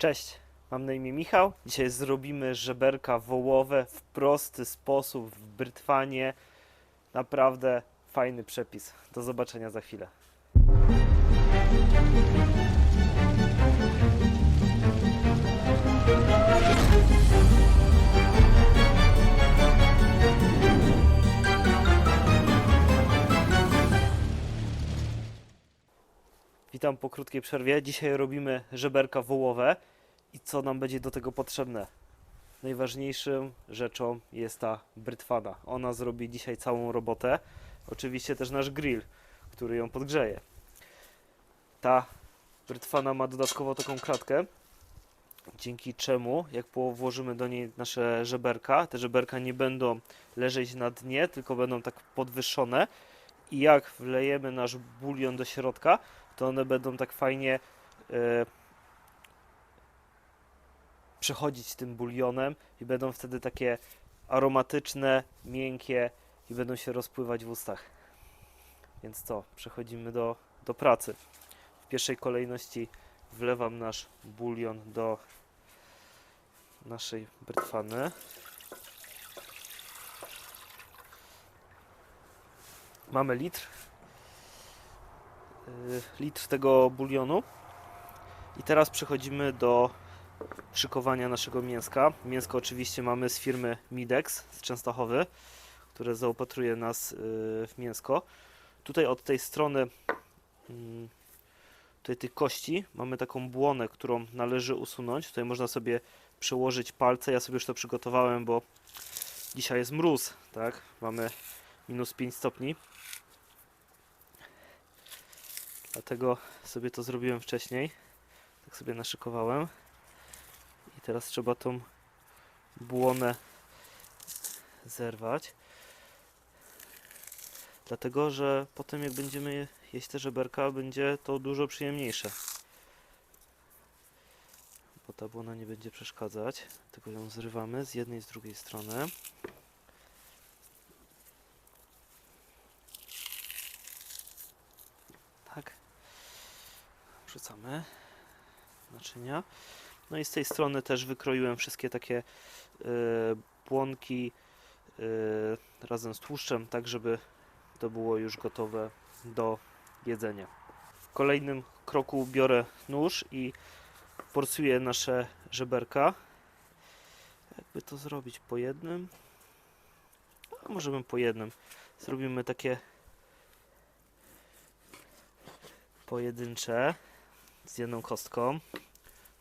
Cześć, mam na imię Michał. Dzisiaj zrobimy żeberka wołowe w prosty sposób w brytwanie. Naprawdę fajny przepis. Do zobaczenia za chwilę. Witam po krótkiej przerwie. Dzisiaj robimy żeberka wołowe. I co nam będzie do tego potrzebne? Najważniejszą rzeczą jest ta brytwana. Ona zrobi dzisiaj całą robotę. Oczywiście też nasz grill, który ją podgrzeje. Ta brytwana ma dodatkowo taką klatkę, dzięki czemu jak włożymy do niej nasze żeberka, te żeberka nie będą leżeć na dnie, tylko będą tak podwyższone i jak wlejemy nasz bulion do środka, to one będą tak fajnie e, przechodzić tym bulionem i będą wtedy takie aromatyczne, miękkie i będą się rozpływać w ustach. Więc co, przechodzimy do, do pracy. W pierwszej kolejności wlewam nasz bulion do naszej brytwany. Mamy litr. y, Litr tego bulionu. I teraz przechodzimy do szykowania naszego mięska. Mięsko oczywiście mamy z firmy Midex z Częstochowy, które zaopatruje nas y, w mięsko. Tutaj od tej strony mm, tutaj tych kości mamy taką błonę, którą należy usunąć. Tutaj można sobie przełożyć palce. Ja sobie już to przygotowałem, bo dzisiaj jest mróz, tak? Mamy minus 5 stopni. Dlatego sobie to zrobiłem wcześniej. Tak sobie naszykowałem. I teraz trzeba tą błonę zerwać. Dlatego, że potem jak będziemy je- jeść te żeberka, będzie to dużo przyjemniejsze. Bo ta błona nie będzie przeszkadzać. Tylko ją zrywamy z jednej i z drugiej strony. Wrzucamy naczynia. No i z tej strony też wykroiłem wszystkie takie y, błonki y, razem z tłuszczem, tak żeby to było już gotowe do jedzenia. W kolejnym kroku biorę nóż i porcjuję nasze żeberka. Jakby to zrobić po jednym? A możemy po jednym. Zrobimy takie pojedyncze z jedną kostką.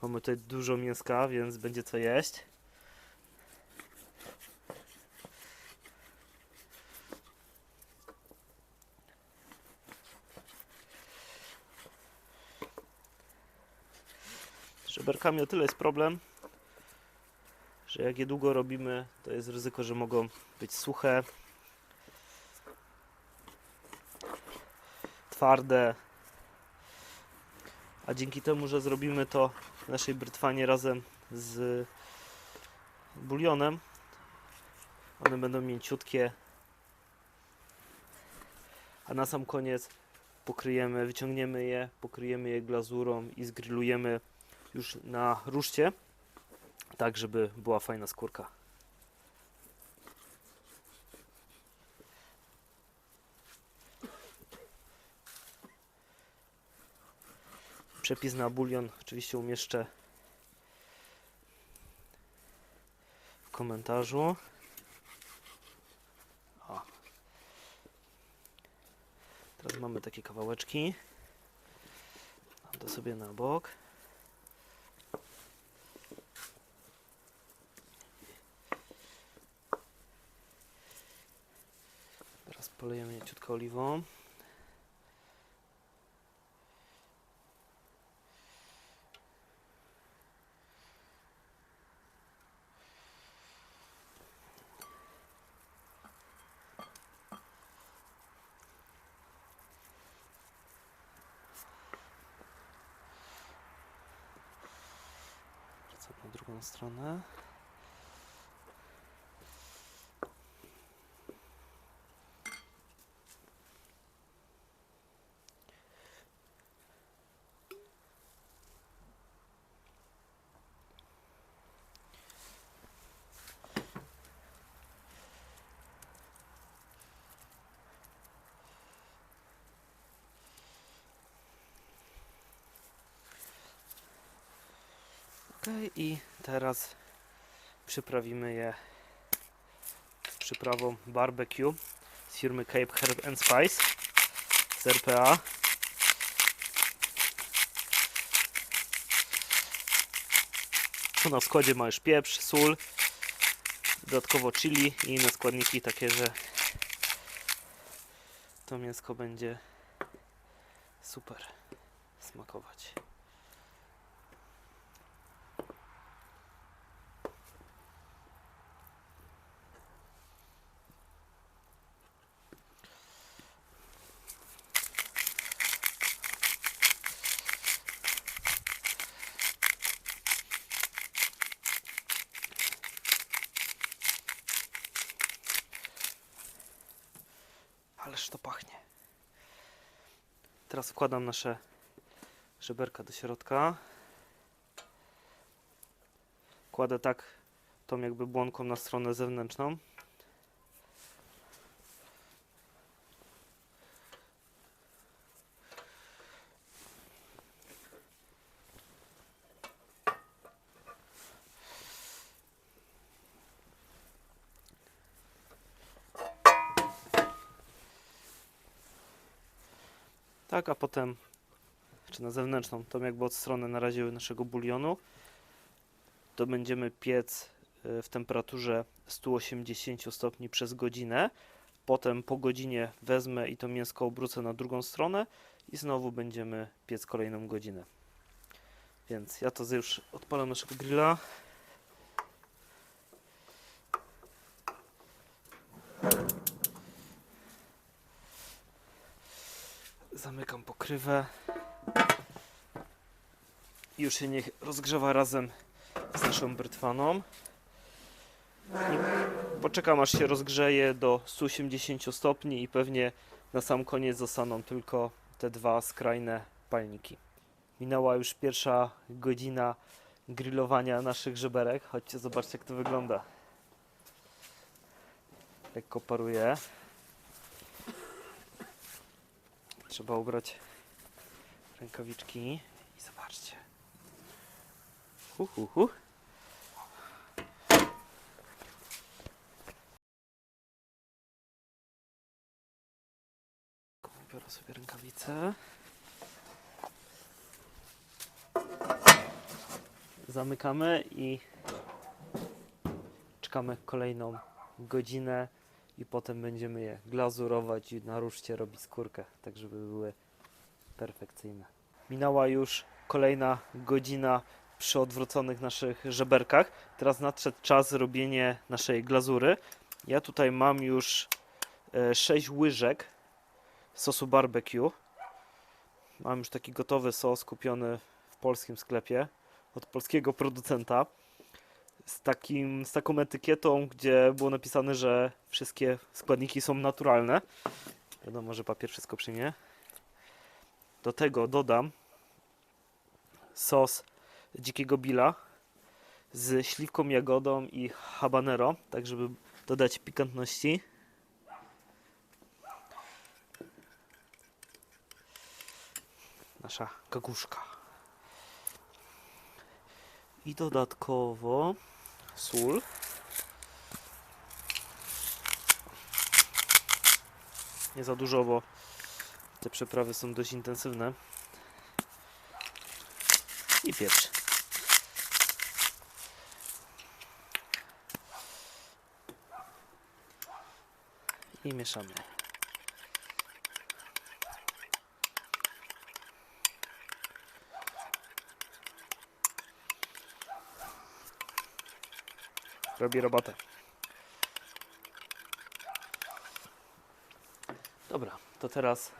Mamy tutaj dużo mięska, więc będzie co jeść. Z żeberkami o tyle jest problem, że jak je długo robimy, to jest ryzyko, że mogą być suche, twarde, a dzięki temu, że zrobimy to w naszej brytwanie razem z bulionem, one będą mięciutkie, a na sam koniec pokryjemy, wyciągniemy je, pokryjemy je glazurą i zgrillujemy już na ruszcie, tak żeby była fajna skórka. Przepis na bulion oczywiście umieszczę w komentarzu. O. Teraz mamy takie kawałeczki. Dam to sobie na bok. Teraz polejemy je ciutko oliwą. обратная сторона. и teraz przyprawimy je przyprawą barbecue z firmy Cape Herb and Spice z RPA. Na składzie ma już pieprz, sól, dodatkowo chili i inne składniki takie, że to mięsko będzie super smakować. To pachnie. Teraz wkładam nasze żeberka do środka. Kładę tak tą jakby błonką na stronę zewnętrzną. Tak, a potem, czy na zewnętrzną, tą jakby od strony na razie naszego bulionu, to będziemy piec y, w temperaturze 180 stopni przez godzinę. Potem po godzinie wezmę i to mięsko obrócę na drugą stronę i znowu będziemy piec kolejną godzinę. Więc ja to już odpalam naszego grilla. Zamykam pokrywę. Już się niech rozgrzewa razem z naszą brytwaną. I poczekam aż się rozgrzeje do 180 stopni i pewnie na sam koniec zostaną tylko te dwa skrajne palniki. Minęła już pierwsza godzina grillowania naszych żeberek. Chodźcie zobaczcie jak to wygląda. Lekko paruje. Trzeba ubrać rękawiczki i zobaczcie. Hu, hu, hu. Biorę sobie rękawice. Zamykamy i czekamy kolejną godzinę i potem będziemy je glazurować i na ruszcie robić skórkę, tak żeby były perfekcyjne. Minęła już kolejna godzina przy odwróconych naszych żeberkach. Teraz nadszedł czas zrobienia naszej glazury. Ja tutaj mam już 6 łyżek sosu barbecue. Mam już taki gotowy sos kupiony w polskim sklepie od polskiego producenta z, takim, z taką etykietą, gdzie było napisane, że wszystkie składniki są naturalne. Wiadomo, że papier wszystko przyjmie. Do tego dodam sos dzikiego billa z śliwką jagodą i habanero, tak żeby dodać pikantności. Nasza kaguszka. I dodatkowo sól. Nie za dużo, bo te przeprawy są dość intensywne. I pieprz. I mieszamy. Robi robotę. Dobra, to teraz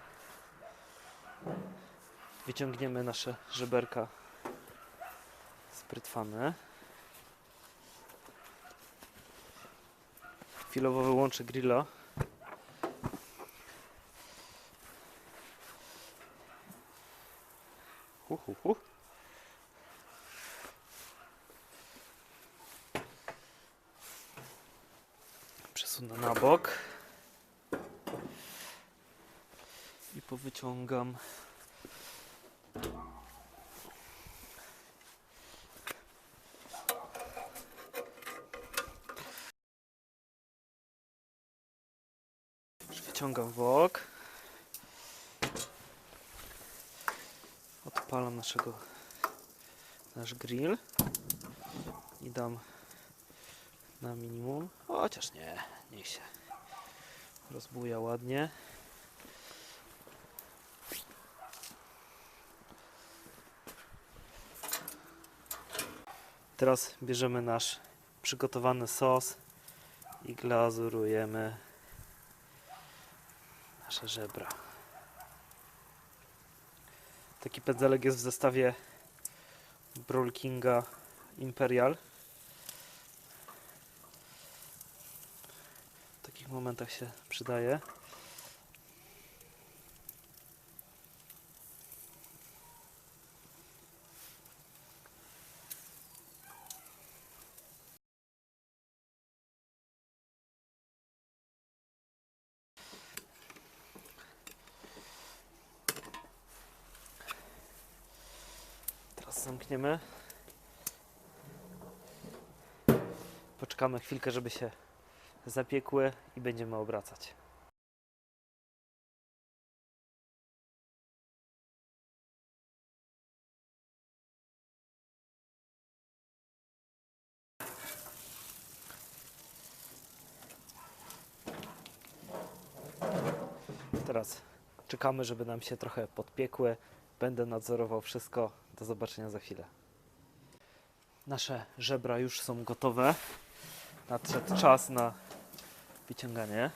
wyciągniemy nasze żeberka z brytwany. Chwilowo wyłączę grilla. odsunę na bok. I powyciągam. Wyciągam wok. Odpalam naszego nasz grill i dam na minimum. Chociaż nie, niech się rozbuja ładnie. Teraz bierzemy nasz przygotowany sos i glazurujemy nasze żebra. Taki pędzelek jest w zestawie Brawl Kinga Imperial. Takich momentach się przydaje. Teraz zamkniemy. Poczekamy chwilkę, żeby się zapiekły i będziemy obracać. Teraz czekamy, żeby nam się trochę podpiekły. Będę nadzorował wszystko. Do zobaczenia za chwilę. Nasze żebra już są gotowe. Nadszedł czas na wyciąganie.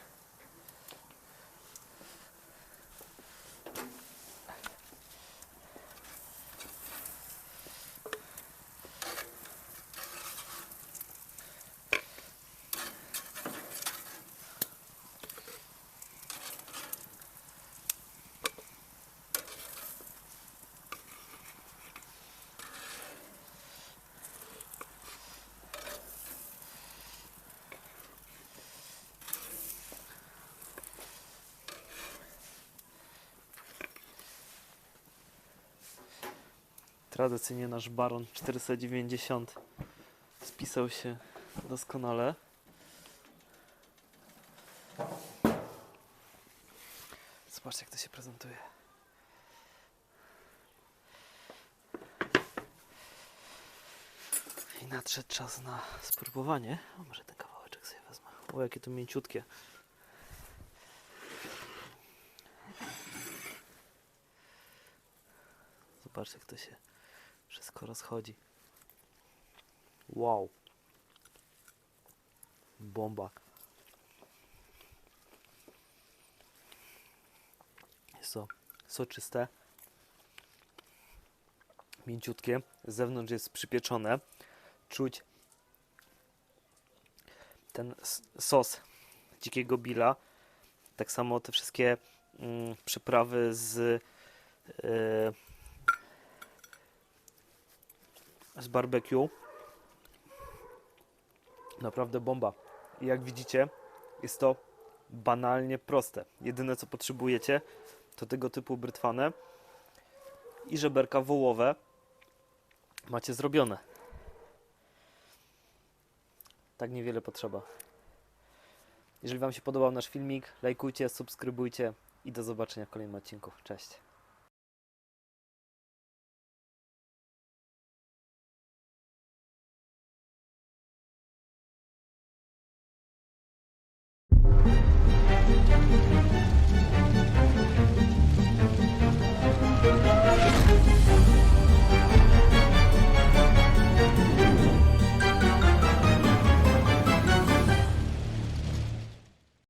Tradycyjnie nasz Baron 490 spisał się doskonale. Zobaczcie, jak to się prezentuje. I nadszedł czas na spróbowanie. O, może ten kawałeczek sobie wezmę. O, jakie to mięciutkie. Zobaczcie, jak to się wszystko rozchodzi. Wow. Bomba. Jest to soczyste. Mięciutkie. Z zewnątrz jest przypieczone. Czuć ten sos dzikiego billa. Tak samo te wszystkie mm, przyprawy z yy, z barbecue. Naprawdę bomba. I jak widzicie, jest to banalnie proste. Jedyne co potrzebujecie to tego typu brytwane i żeberka wołowe. Macie zrobione. Tak niewiele potrzeba. Jeżeli Wam się podobał nasz filmik, lajkujcie, subskrybujcie i do zobaczenia w kolejnym odcinku. Cześć.